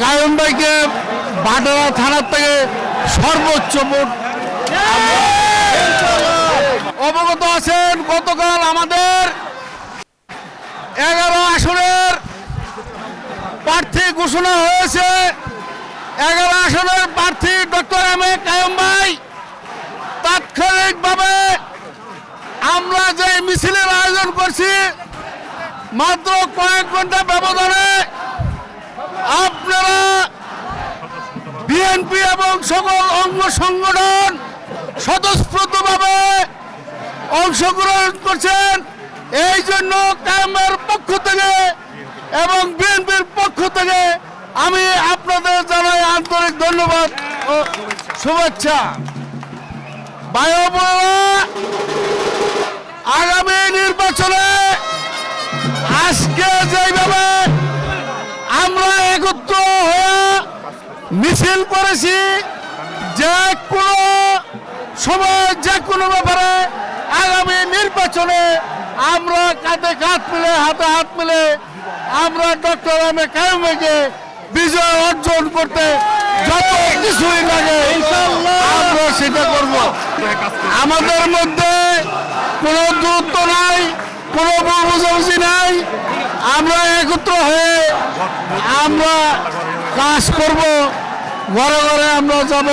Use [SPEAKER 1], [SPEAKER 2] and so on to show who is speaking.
[SPEAKER 1] কায়ম ভাইকে বাটারা থানার থেকে সর্বোচ্চ ভোট। অবগত আছেন গতকাল আমাদের এগারো আসনের প্রার্থী ঘোষণা হয়েছে। এগারো আসনের প্রার্থী ডক্টর এম এ কায়ম ভাই তাৎক্ষণিকভাবে আমরা যে মিছিলের আয়োজন করছি, মাত্র কয়েক ঘণ্টা ব্যবধানে বিএনপি এবং সকল অঙ্গ সংগঠন স্বতঃস্ফূর্তভাবে অংশগ্রহণ করছেন। এই জন্য কায়েমের পক্ষ থেকে এবং বিএনপির পক্ষ থেকে আমি আপনাদের জানাই আন্তরিক ধন্যবাদ ও শুভেচ্ছা। আগামী নির্বাচনে আজকে যেভাবে আমরা একত্র মিছিল করেছি যে কোনো সময় যে কোনো ব্যাপারে আগামী নির্বাচনে আমরা কাঁধে কাঁধ মিলে হাতে হাত মিলে আমরা ডক্টর এম এ কায়ুমেকে বিজয় অর্জন করতে যত কিছুই লাগে আমরা সেটা করব। আমাদের মধ্যে কোনো দূরত্ব নাই কোনো বোঝাবুঝি নাই। আমরা একত্র হয়ে আমরা কাজ করব ঘরে ঘরে আমরা যাব।